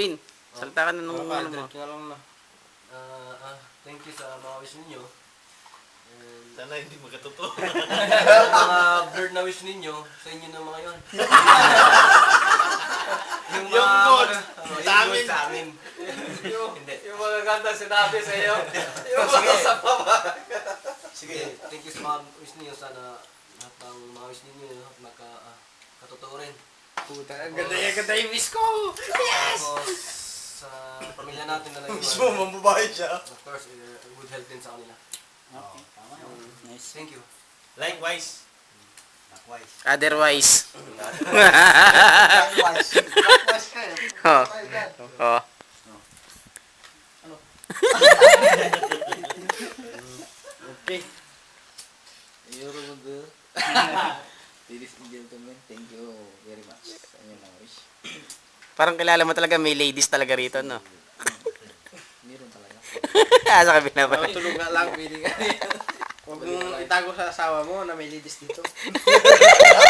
Alvin, salta ka na nung Mga ano mo. lang na. Ah, ah, thank you sa mga wish ninyo. And Sana hindi magkatotoo. mga bird na wish ninyo, sa inyo na mga yun. yung Yung good, oh, sa yung amin. sa amin. Hindi. Yung mga ganda sinabi sa iyo. Yung Sige. mga sa baba. Sige, thank you sa mga wish ninyo. Sana lahat ng mga wish ninyo magka, ah, katotoo rin. Puta, ang ganda yung ganda yung miss ko. Tapos sa pamilya natin na Mismo, nag-iwan. mambabae siya. Of course, eh, good health din sa kanila. Okay, tama yun. Nice. Thank you. Likewise. Likewise. Otherwise. Likewise. Likewise kayo. Oh. Ay, God. Oh. Okay. Euro mo do. Ladies and gentlemen, thank you very much sa inyong mga wish. Parang kilala mo talaga, may ladies talaga rito, no? Meron talaga. ah, sa kabila pa. Matulog nga lang, pili ka Huwag mong itago sa asawa mo na may ladies dito.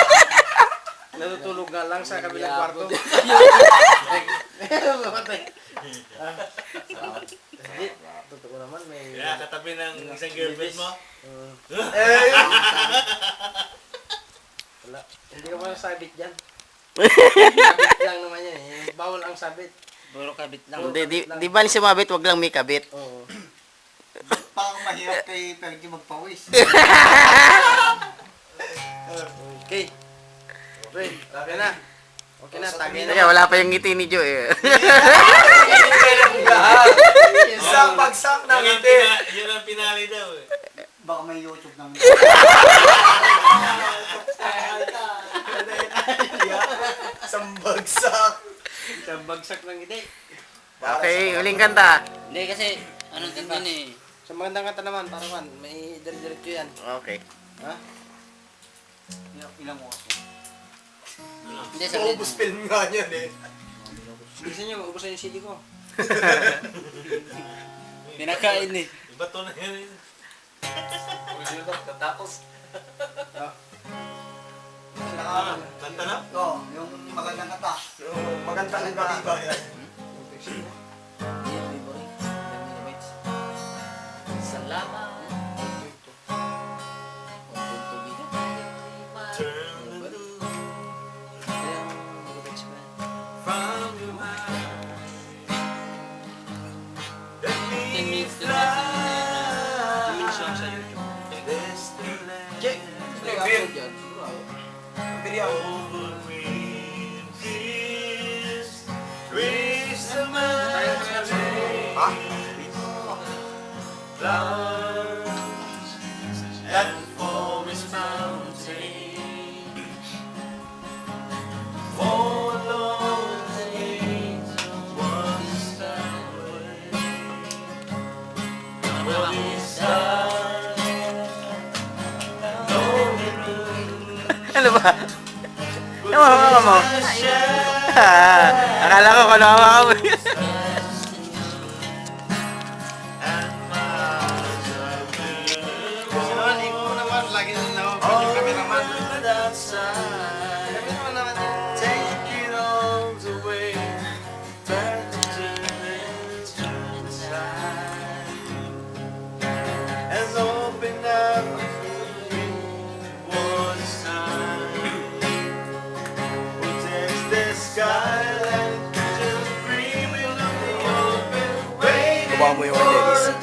Natutulog nga lang sa kabilang kwarto. Mamatay. Totoo naman may... Kaya katabi ng isang girlfriend mo. Eh! Wala. Hindi ka pa sabit dyan. sabit lang naman yan eh. Bawal ang sabit. Puro kabit lang. Hindi, di, di ba si sumabit, wag lang may kabit. Oo. Parang mahirap kay Perky magpawis. Okay. Okay, okay na. Okay na, tagay na. Teka, wala pa yung ngiti ni Joe eh. Isang bagsak Yun ang, pina, yun ang pinali daw eh. Baka may YouTube naman. Isang bagsak. Isang bagsak ng hindi. okay, huling kanta. Hindi kasi, ano din din eh. Sa magandang kanta naman, parawan. May dire-diretso yan. Okay. Ha? Ilang, ilang oras mo? Hindi, sabi Ubus film nga niyan eh. Gusto niyo, ubusan yung CD ko. Pinakain eh. Iba to na yan eh. Tapos. Ah, kanta na? Oo, yung magandang kata. Maganda ng katiba yan. Lonely blue. ano ba? Ano mo, ano mo? Ah, akala ko kung ano ka mo. Lagi na naman yung cameraman. Baba mo yung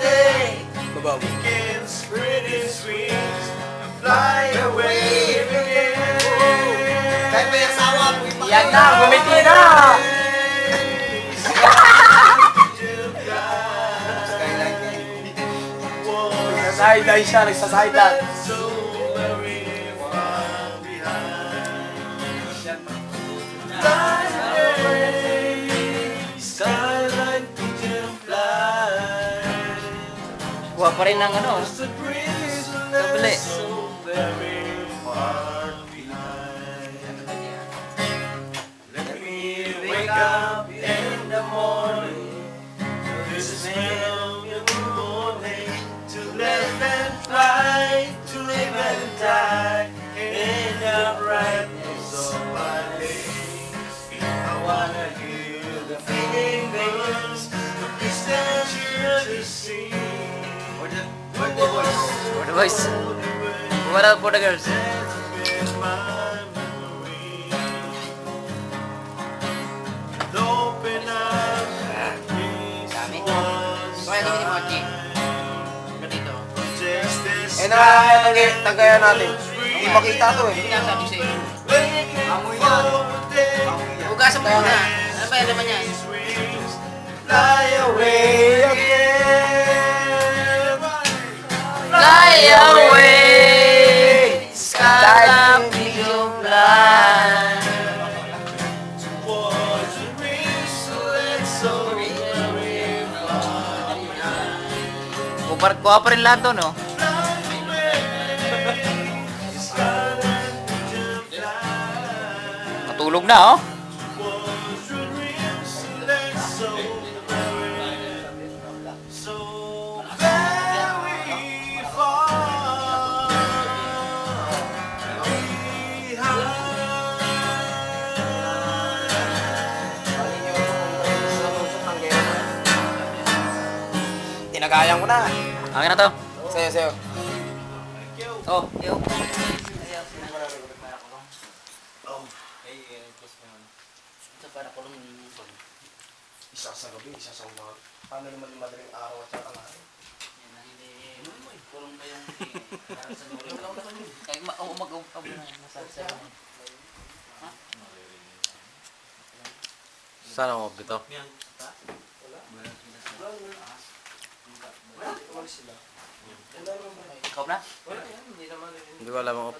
day Baba mo. Kahit may asawa, Yan na, bumiti na! Skyline. Nagsasahiday siya, nagsasahiday. So very Buha pa rin ng ano. The breeze Doble. so very far behind. Let me wake up in the morning. This is smell gawin mo, Chi. mine. Ganito. Just as Eh, nakakaya tagayan natin. Hindi makita to eh. Hindi sabi sa inyo. Amoy yan. Hugasan mo muna. Ano ba yan naman yan? Fly away again. Fly away, skyline video blind. Towards a reach so Kupar kuha pa rin lahat doon, no? Matulog na, oh. Tinagayan ko na. Akin na to. Sayo, sayo. Oh, yo. Isa sa gabi, isa sa umaga. Paano naman yung madaling araw at saka tanghali? Ay, ma- oh, umag umag na masalsa. Sana ako dito. Umalis sila. Ikaw na? Wala yan, hindi naman. Hindi ko alam ako.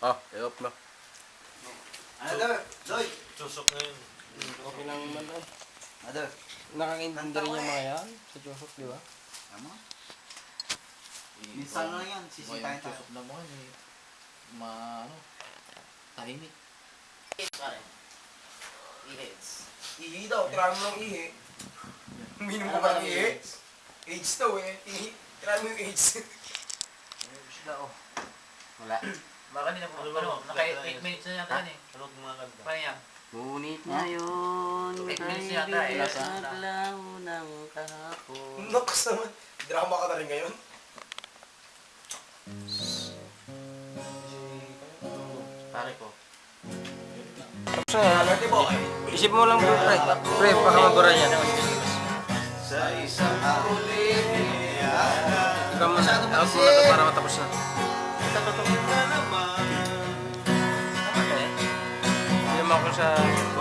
Ah, i-off na. Tusok na yun. Okay lang naman eh. Mother. Nakakaintindi rin yung mga yan sa Joseph, di ba? Tama. Minsan lang yan, Sisitahin tayo. Tusok na mo eh. Ma, ano, tahimik. Ihi daw, tirahan mo ng ihi. Minum ko ba ng ihi? AIDS daw eh. Ihi. Tirahan mo yung AIDS. Wala. Baka na po. Ano, naka 8 minutes na yata yan eh. Ano mga kanta? Paano yan? Ngunit ngayon, minutes yata eh. ng kahapon. Nox naman. Drama ka na rin ngayon. Pare Isip mo lang bro, pre. Pre, baka mabura huli Ikaw muna. Out muna to para matapos na. na naman Hindi naman ako sa... Mo